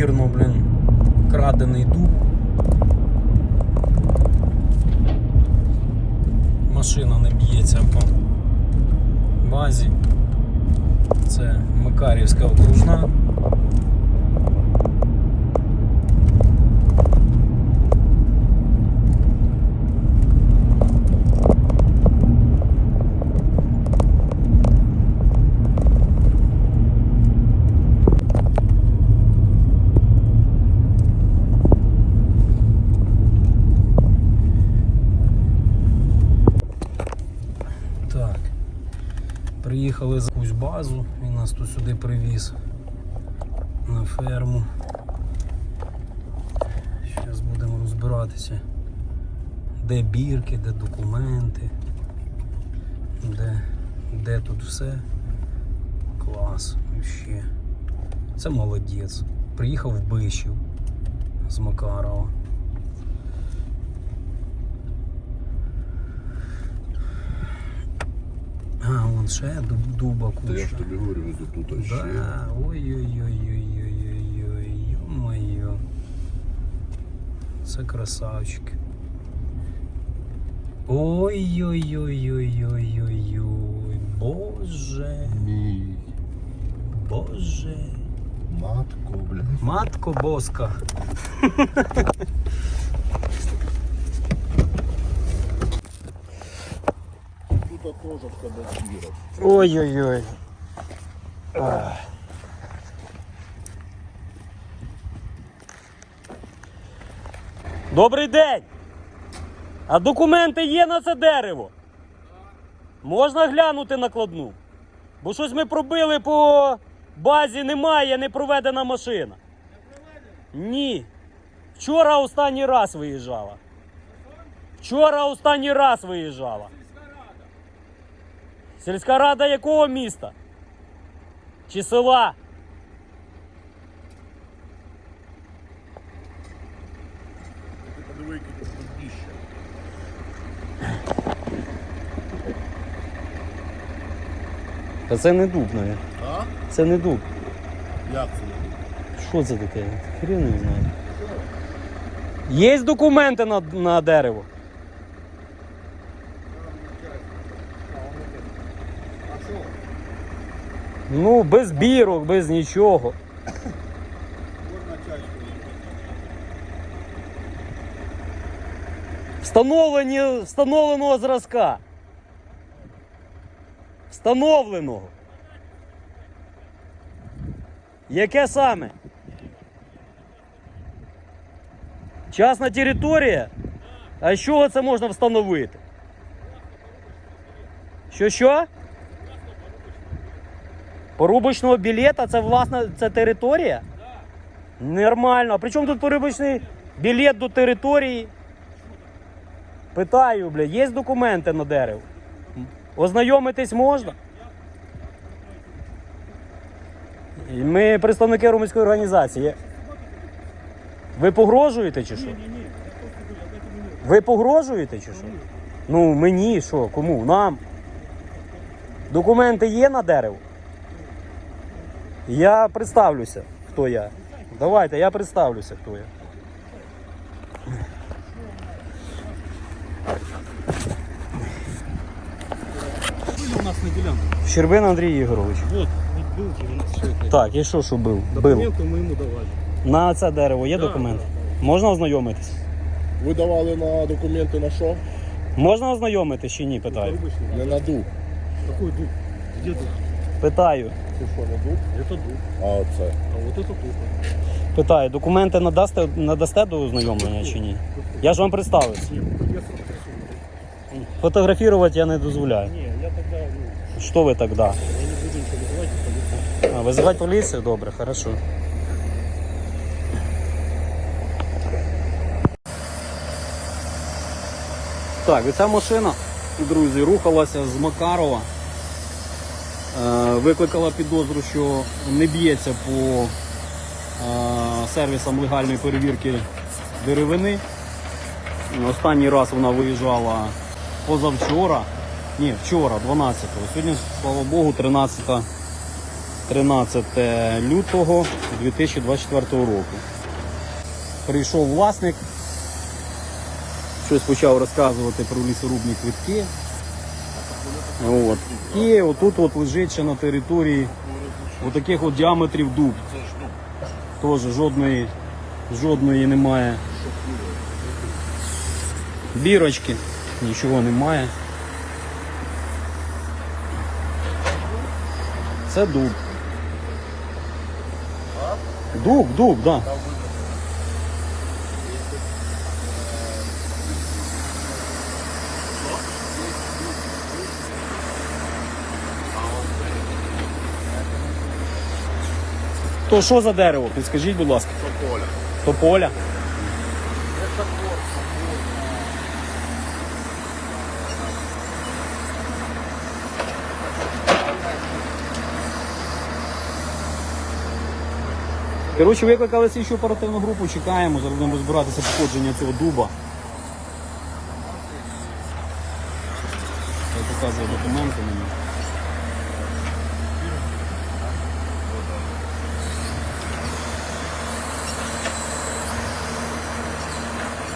ймовірно, блін, крадений дуб. Машина не б'ється по базі. Це Макарівська окружна. Так. Приїхали за якусь базу, він нас тут сюди привіз на ферму. Зараз будемо розбиратися, де бірки, де документи, де, де тут все. Клас, вообще. Це молодець. Приїхав в Бишів з Макарова. А, вон ще дуб- дуба Та я куча. ж тобі говорю, тут ще. Да, ой-ой-ой-ой-ой-ой, ё-моё. Це красавчик. Ой-ой-ой-ой-ой-ой-ой. Боже, Мій. боже. Матко, блядь. Матко боска. Тут теж в тебе. Ой-ой-ой. Добрий день! А документи є на це дерево? Можна глянути накладну? Бо щось ми пробили по базі, немає, не проведена машина. Ні. Вчора останній раз виїжджала. Вчора останній раз виїжджала. Сільська рада якого міста? Чи села? Ти подиви, яке тут дніще. Та це не дуб, навіть. А? Це не дуб. Як це? Що це таке? Хрен не знаю. Є документи на, на дерево? А що? Ну, без бірок, без нічого. Встановлені, встановленого зразка. Встановленого. Яке саме? Частна територія? А з чого це можна встановити? Що що? Порубочного білета це власна це територія? Нормально. А при чому тут порубочний білет до території? Питаю, бля, є документи на дерево? Ознайомитись можна? Ми представники громадської організації. Ви погрожуєте чи що? Ні, ні, ні. Ви погрожуєте чи що? Ну, мені що, кому? Нам. Документи є на дерево? Я представлюся, хто я. Давайте, я представлюся, хто я. Были у нас на делянке. Щербин Андрій Ігорович. Вот, вот был же у нас все это. Так, і що, що був? Бив. Документы мы ему давали. На це дерево є Да, документи? да, Можна ознайомитись? Ви давали на документи на що? Можна ознайомитись чи ні? Питаю. Порубочный. Не на дуб. Какой дуб? Где дуб? Питаю. Це що, не дуб? Это дуб. А оце. А вот это дуб. Питаю, документи надасте, надасте до ознайомлення чи ні? Я ж вам представився. Нет, я сразу спросил. Фотографувати я не дозволяю. Не, я тогда, ну, Що ви тоді? я не буду ничего вызывать, полицию. А, визивати поліцію? Добре, хорошо. Так, і ця машина, друзі, рухалася з Макарова. Е, викликала підозру, що не б'ється по е, сервісам легальної перевірки деревини. Останній раз вона виїжджала позавчора. Ні, вчора, 12-го. Сьогодні, слава Богу, 13 13 лютого 2024 року. Прийшов власник, щось почав розказувати про лісорубні квитки. От. І отут от лежить ще на території отаких от діаметрів дуб. Теж жодної, жодної немає. Бірочки, нічого немає. Це дуб. Дуб, дуб, так. Да. То що за дерево? Підскажіть, будь ласка. Тополя. Тополя. Коротше, викликали слідчу оперативну групу, чекаємо, зараз будемо розбиратися походження цього дуба. Я показую документи мені.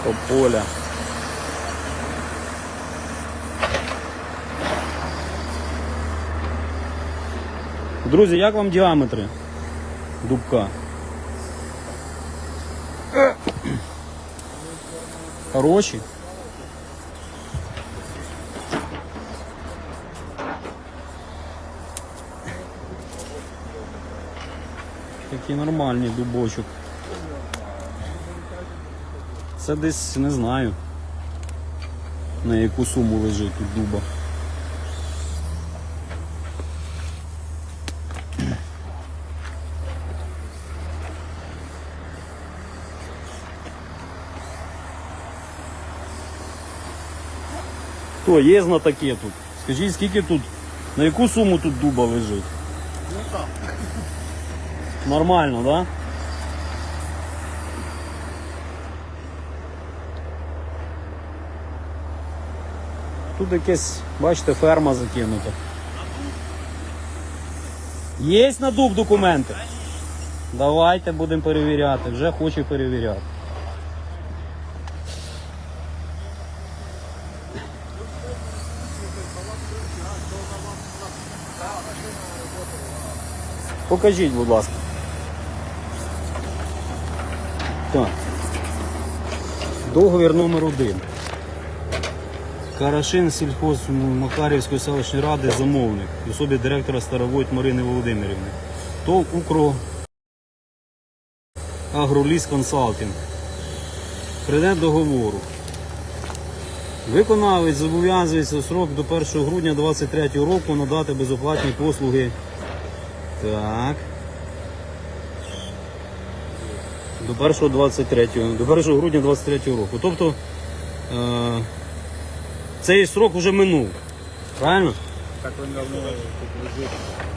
Тополя. Друзі, як вам діаметри дубка? Хороші. Такий нормальний дубочок. Це десь не знаю. На яку суму лежить тут дуба. Хто є знатоки тут? Скажіть, скільки тут, на яку суму тут дуба лежить? Нормально, так? Да? Тут якесь, бачите, ферма закинута. Є на дуб документи? Давайте будемо перевіряти. Вже хочу перевіряти. Покажіть, будь ласка. Так. Договір номер один. Карашин сільхоз Макарівської селищної ради замовник в особі директора Старовойт Марини Володимирівни. ТОВ Укро Агроліс Консалтинг. Предмет договору. Виконавець зобов'язується у срок до 1 грудня 2023 року надати безоплатні послуги. Так. До 1 23, до 1 грудня 23 року. Тобто е, цей срок вже минув. Правильно? Так він давно лежить.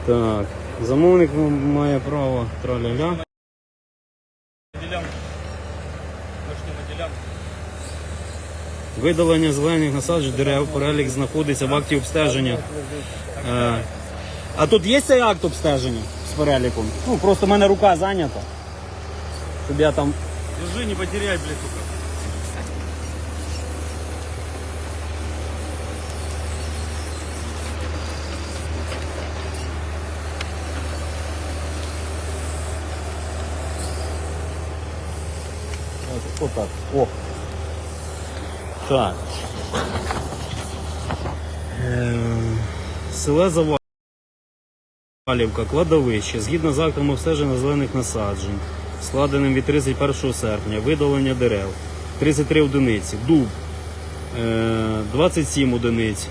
Так. Замовник має право траля-ля. Видалення зелених насаджень дерев, перелік знаходиться в акті обстеження. Е, а тут є цей акт обстеження з переліком? Ну, просто в мене рука зайнята. Щоб я там. Держи, не потеряй, блядь, Отак. О. Так. Е, Селе Завалівка, кладовище. Згідно з актом обстеження зелених насаджень, складеним від 31 серпня, видалення дерев 33 одиниці, дуб е, 27 одиниць,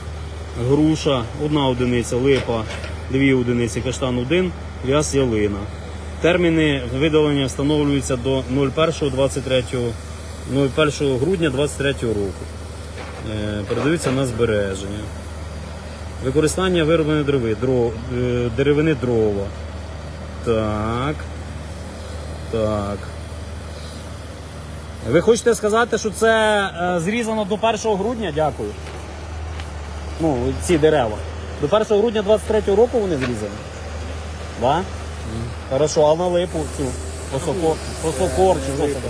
груша 1 одиниця, липа 2 одиниці, каштан 1, в'яз ялина. Терміни видалення встановлюються до 01 грудня 23 року. Е, Передаються на збереження. Використання виробленої дрови, дро, е, деревини дрова. Так. Так. Ви хочете сказати, що це е, зрізано до 1 грудня? Дякую. Ну, ці дерева. До 1 грудня 23 року вони зрізані. Да? Хорошо, а на липу цю посокор чи що це таке?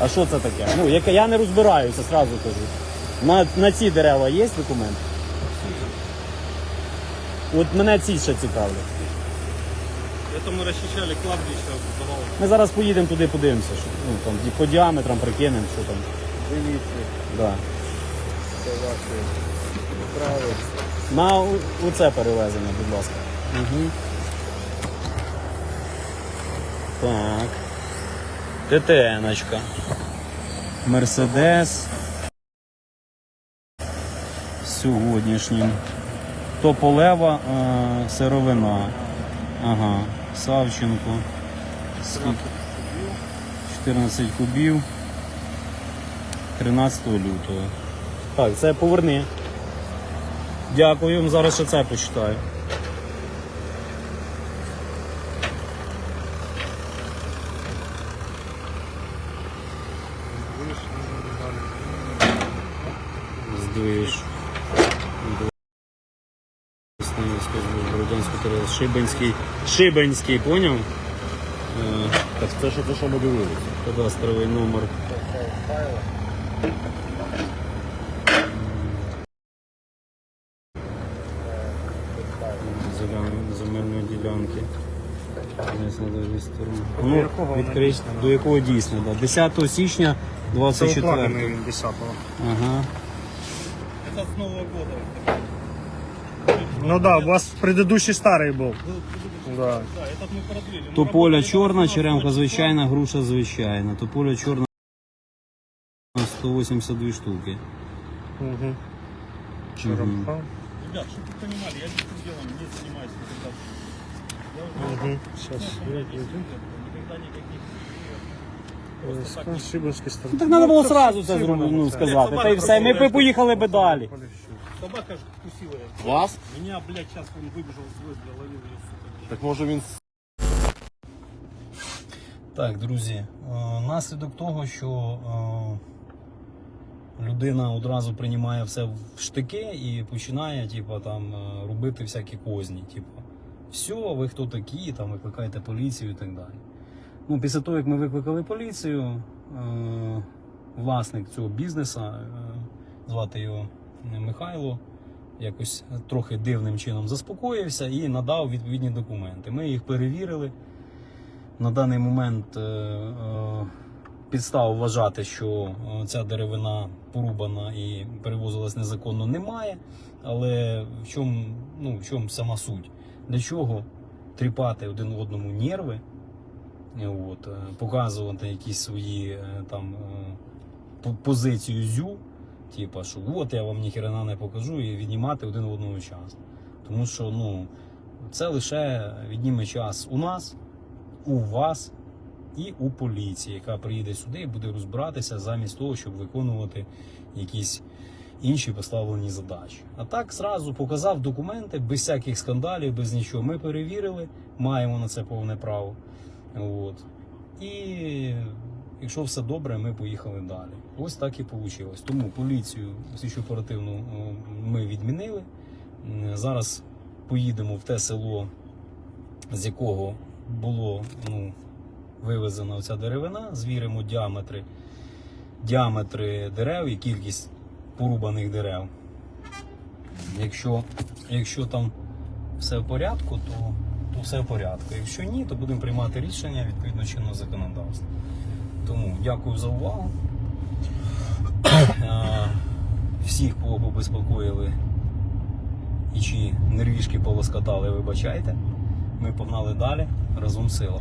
А що це таке? Ну, яке я не розбираюся, сразу кажу. На, на ці дерева є документ? От мене ці ще цікавлять. Это мы расчищали кладбище. Ми зараз поїдемо туди, подивимося, що, ну, там, ді- по діаметрам прикинемо, що там. Дивіться, Да. це ваші справи. На у- оце перевезення, будь ласка. Угу. Так. ТТНочка. Мерседес. Сьогоднішнім. Тополева е, сировина. Ага. Савченко. Скільки? 14 кубів. 13 лютого. Так, це поверни. Дякую, зараз ще це почитаю. Здвиж. Бородянський Тарас. Шибенський. Шибенський, поняв? Е, Так це що те, що ми дивилися. Кадастровий номер. Земельної ділянки. До. Ну, якого да? До якого дійсно? Да. 10 січня Це 24 укладений він 10-го. Ага. Это с Нового года. Ну да, у вас предыдущий старий був. Да. Да, этот мы продлили. Мы Тополя работали чорна, 18 черемка числа. звичайна, груша звичайна. Тополя чорна 182 штуки. Угу. Черемха. Ребят, чтобы вы понимали, я этим делом не занимаюсь никогда. Я уже Угу. Сейчас. никогда никаких... Шибинський старий. Ну, так треба було сразу це зробити, ну, сказати. Та й все, ми б поїхали би далі. Собака же вкусила. Вас? Меня, блядь, сейчас он выбежал свой, бля, ловил ее, сука. Так може він Так, друзі, е, наслідок того, що е, людина одразу приймає все в штики і починає, типу, там, е, робити всякі козні. Типу, все, ви хто такі, там, викликайте поліцію і так далі. Ну, після того, як ми викликали поліцію, е, власник цього бізнесу, е, звати його Михайло, якось трохи дивним чином заспокоївся і надав відповідні документи. Ми їх перевірили. На даний момент е, підстав вважати, що ця деревина порубана і перевозилась незаконно, немає. Але в чому, ну, в чому сама суть? Для чого тріпати один одному нерви, от, е, показувати якісь свої е, там е, позицію зю, типа, що от я вам ніхрена не покажу, і віднімати один в одного час. Тому що ну, це лише відніме час у нас у вас і у поліції, яка приїде сюди і буде розбиратися замість того, щоб виконувати якісь інші поставлені задачі. А так зразу показав документи без всяких скандалів, без нічого. Ми перевірили, маємо на це повне право. От. І якщо все добре, ми поїхали далі. Ось так і вийшло. Тому поліцію слідчо оперативну ми відмінили. Зараз поїдемо в те село, з якого було ну, вивезена оця деревина, звіримо діаметри, діаметри дерев і кількість порубаних дерев. Якщо, якщо там все в порядку, то все в порядку. Якщо ні, то будемо приймати рішення відповідно чинного законодавства. Тому дякую за увагу. Е, Всіх, кого побезпокоїли і чи нервішки полоскатали, вибачайте. Ми погнали далі разом сила.